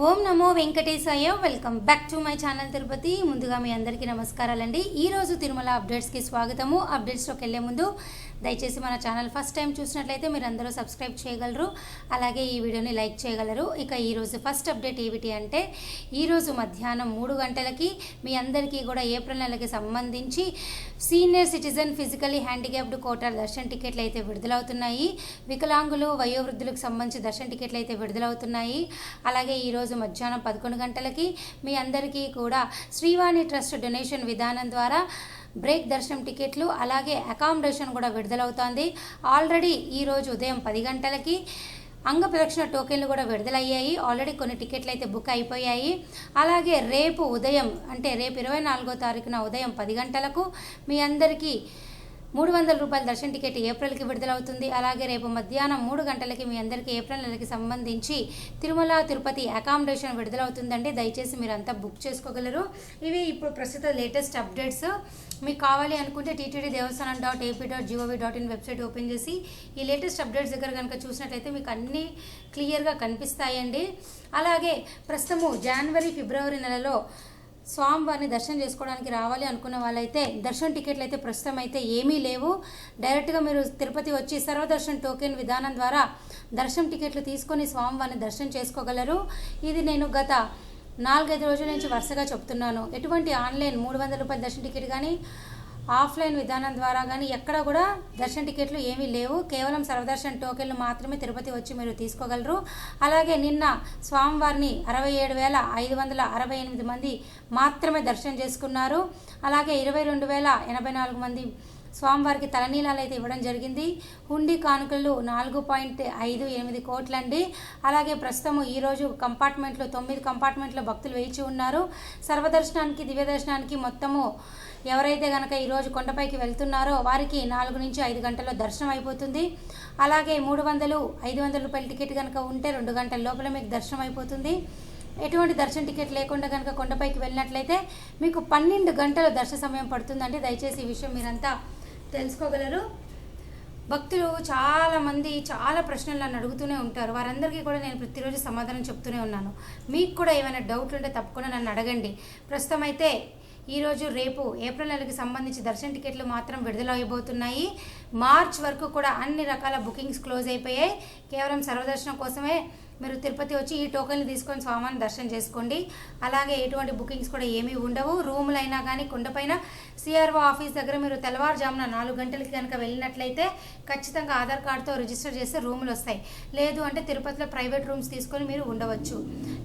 ఓం నమో వెంకటేశాయ. Welcome back to my channel Tirupati. ముందుగా మీ అందరికీ నమస్కారాలండి. ఈ రోజు తిరుమల అప్డేట్స్కి స్వాగతము. అప్డేట్స్లోకి వెళ్ళే ముందు దయచేసి మన ఛానల్ ఫస్ట్ టైం చూసినట్లయితే మీరు అందరూ సబ్స్క్రైబ్ చేయగలరు. అలాగే ఈ వీడియోని లైక్ చేయగలరు. ఇక ఈరోజు ఫస్ట్ అప్డేట్ ఏమిటి అంటే ఈరోజు మధ్యాహ్నం మూడు గంటలకి మీ అందరికీ కూడా ఏప్రిల్ నెలకి సంబంధించి senior citizen physically handicapped quota darshan టికెట్లు అయితే విడుదలవుతున్నాయి. వికలాంగులు వయోవృద్ధులకు సంబంధించి దర్శన టికెట్లు అయితే విడుదలవుతున్నాయి. అలాగే ఈరోజు మధ్యాహ్నం పదకొండు గంటలకి మీ అందరికీ కూడా శ్రీవాణి ట్రస్ట్ డొనేషన్ విధానం ద్వారా బ్రేక్ దర్శనం టికెట్లు అలాగే అకామిడేషన్ కూడా విడుదలవుతోంది. ఆల్రెడీ ఈరోజు ఉదయం పది గంటలకి అంగ ప్రదక్షిణ టోకెన్లు కూడా విడుదలయ్యాయి. ఆల్రెడీ కొన్ని టికెట్లు అయితే బుక్ అయిపోయాయి. అలాగే రేపు ఉదయం అంటే రేపు ఇరవై నాలుగో తారీఖున ఉదయం పది గంటలకు మీ అందరికీ మూడు వందల రూపాయల దర్శన టికెట్ ఏప్రిల్కి విడుదలవుతుంది. అలాగే రేపు మధ్యాహ్నం మూడు గంటలకి మీ అందరికీ ఏప్రిల్ నెలకి సంబంధించి తిరుమల తిరుపతి అకామిడేషన్ విడుదలవుతుందండి. దయచేసి మీరు అంతా బుక్ చేసుకోగలరు. ఇవి ఇప్పుడు ప్రస్తుత లేటెస్ట్ అప్డేట్స్ మీకు కావాలి అనుకుంటే TTD Devasthanam dot AP dot gov dot in website open చేసి ఈ లేటెస్ట్ అప్డేట్స్ దగ్గర కనుక చూసినట్లయితే మీకు అన్నీ క్లియర్గా కనిపిస్తాయండి. అలాగే ప్రస్తుతము జనవరి ఫిబ్రవరి నెలలో స్వామివారిని దర్శనం చేసుకోవడానికి రావాలి అనుకున్న వాళ్ళైతే దర్శన టికెట్లు అయితే ప్రస్తుతం అయితే ఏమీ లేవు. డైరెక్ట్గా మీరు తిరుపతి వచ్చి సర్వదర్శన్ టోకెన్ విధానం ద్వారా దర్శనం టికెట్లు తీసుకొని స్వామివారిని దర్శనం చేసుకోగలరు. ఇది నేను గత నాలుగైదు రోజుల నుంచి వరుసగా చెప్తున్నాను. ఎటువంటి ఆన్లైన్ మూడు వందల రూపాయల దర్శన టికెట్ కానీ ఆఫ్లైన్ విధానం ద్వారా కానీ ఎక్కడ కూడా దర్శన టికెట్లు ఏమీ లేవు. కేవలం సర్వదర్శన్ టోకెన్లు మాత్రమే తిరుపతి వచ్చి మీరు తీసుకోగలరు. అలాగే నిన్న స్వామివారిని అరవై ఏడు వేల ఐదు వందల అరవై ఎనిమిది మంది మాత్రమే దర్శనం చేసుకున్నారు అలాగే ఇరవై రెండు వేల ఎనభై నాలుగు మంది స్వామివారికి తలనీలాలు అయితే ఇవ్వడం జరిగింది. హుండీ కానుకలు నాలుగు పాయింట్ ఐదు ఎనిమిది కోట్లండి. అలాగే ప్రస్తుతము ఈరోజు కంపార్ట్మెంట్లో తొమ్మిది కంపార్ట్మెంట్లో భక్తులు వేచి ఉన్నారు. సర్వదర్శనానికి దివ్య దర్శనానికి మొత్తము ఎవరైతే కనుక ఈరోజు కొండపైకి వెళ్తున్నారో వారికి నాలుగు నుంచి ఐదు గంటల్లో దర్శనం అయిపోతుంది. అలాగే మూడు వందలు ఐదు వందల రూపాయల టికెట్ కనుక ఉంటే రెండు గంటల లోపల మీకు దర్శనం అయిపోతుంది. ఎటువంటి దర్శన టికెట్ లేకుండా కనుక కొండపైకి వెళ్ళినట్లయితే మీకు పన్నెండు గంటల దర్శన సమయం పడుతుందండి. దయచేసి ఈ విషయం మీరంతా తెలుసుకోగలరు? భక్తులు చాలామంది చాలా ప్రశ్నలు నన్ను అడుగుతూనే ఉంటారు. వారందరికీ కూడా నేను ప్రతిరోజు సమాధానం చెప్తూనే ఉన్నాను. మీకు కూడా ఏమైనా డౌట్లు ఉంటే తప్పకుండా నన్ను అడగండి. ప్రస్తుతం అయితే ఈరోజు రేపు ఏప్రిల్ నెలకి సంబంధించి దర్శన టికెట్లు మాత్రం విడుదల అయిపోతున్నాయి మార్చ్ వరకు కూడా అన్ని రకాల బుకింగ్స్ క్లోజ్ అయిపోయాయి. కేవలం సర్వదర్శనం కోసమే మీరు తిరుపతి వచ్చి ఈ టోకెన్లు తీసుకొని స్వామిని దర్శనం చేసుకోండి. అలాగే ఎటువంటి బుకింగ్స్ కూడా ఏమీ ఉండవు. రూములు అయినా కానీ కొండపైన సిఆర్ఓ ఆఫీస్ దగ్గర మీరు తెల్లవారుజామున నాలుగు గంటలకి కనుక వెళ్ళినట్లయితే ఖచ్చితంగా ఆధార్ కార్డుతో రిజిస్టర్ చేస్తే రూములు వస్తాయి. లేదు అంటే తిరుపతిలో ప్రైవేట్ రూమ్స్ తీసుకొని మీరు ఉండవచ్చు.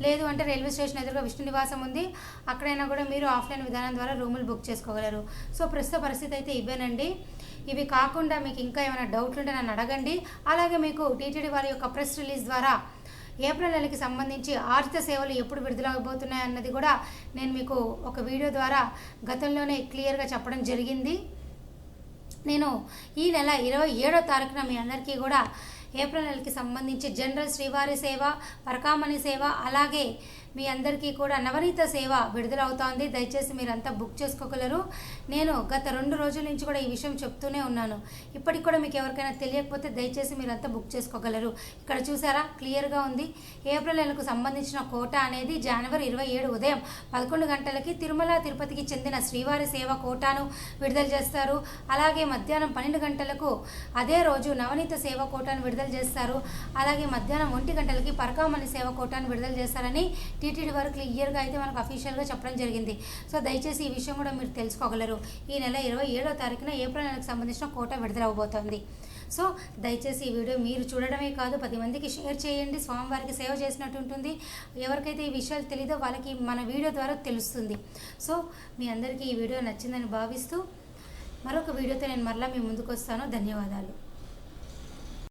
లేదు అంటే రైల్వే స్టేషన్ ఎదురుగా విష్ణు నివాసం ఉంది. అక్కడైనా కూడా మీరు ఆఫ్లైన్ విధానం ద్వారా రూములు బుక్ చేసుకోగలరు. సో ప్రస్తుత పరిస్థితి అయితే ఇవేనండి. ఇవి కాకుండా మీకు ఇంకా ఏమైనా డౌట్లు ఉంటే నన్ను అడగండి. అలాగే మీకు టీటీడీ వారి యొక్క ప్రెస్ రిలీజ్ ద్వారా ఏప్రిల్ నెలకి సంబంధించి ఆర్థిక సేవలు ఎప్పుడు విడుదలవబోతున్నాయి అన్నది కూడా నేను మీకు ఒక వీడియో ద్వారా గతంలోనే క్లియర్గా చెప్పడం జరిగింది. నేను ఈ నెల ఇరవై ఏడో తారీఖున మీ అందరికీ కూడా ఏప్రిల్ నెలకి సంబంధించి జనరల్ శ్రీవారి సేవ పరకామణి సేవ అలాగే మీ అందరికీ కూడా నవనీత సేవ విడుదలవుతోంది. దయచేసి మీరంతా బుక్ చేసుకోగలరు. నేను గత రెండు రోజుల నుంచి కూడా ఈ విషయం చెప్తూనే ఉన్నాను. ఇప్పటికి కూడా మీకు ఎవరికైనా తెలియకపోతే దయచేసి మీరంతా బుక్ చేసుకోగలరు. ఇక్కడ చూసారా? క్లియర్గా ఉంది. ఏప్రిల్ నెలకు సంబంధించిన కోట అనేది జనవరి ఇరవై ఏడు ఉదయం పదకొండు గంటలకి తిరుమల తిరుపతికి చెందిన శ్రీవారి సేవ కోటాను విడుదల చేస్తారు. అలాగే మధ్యాహ్నం పన్నెండు గంటలకు అదే రోజు నవనీత సేవ కోటాను విడుదల విడుదల చేస్తారు. అలాగే మధ్యాహ్నం ఒంటి గంటలకి పరకామణి సేవ కోటాను విడుదల చేస్తారని టీటీడీ వారు క్లియర్గా అయితే మనకు అఫీషియల్గా చెప్పడం జరిగింది. సో దయచేసి ఈ విషయం కూడా మీరు తెలుసుకోగలరు. ఈ నెల ఇరవై ఏడో తారీఖున ఏప్రిల్ నెలకు సంబంధించిన కోట విడుదలవబోతోంది. సో దయచేసి ఈ వీడియో మీరు చూడడమే కాదు పది మందికి షేర్ చేయండి. స్వామివారికి సేవ చేసినట్టు ఉంటుంది. ఎవరికైతే ఈ విషయాలు తెలీదో వాళ్ళకి మన వీడియో ద్వారా తెలుస్తుంది. సో మీ అందరికీ ఈ వీడియో నచ్చిందని భావిస్తూ మరొక వీడియోతో నేను మరలా మీ ముందుకు వస్తాను. ధన్యవాదాలు.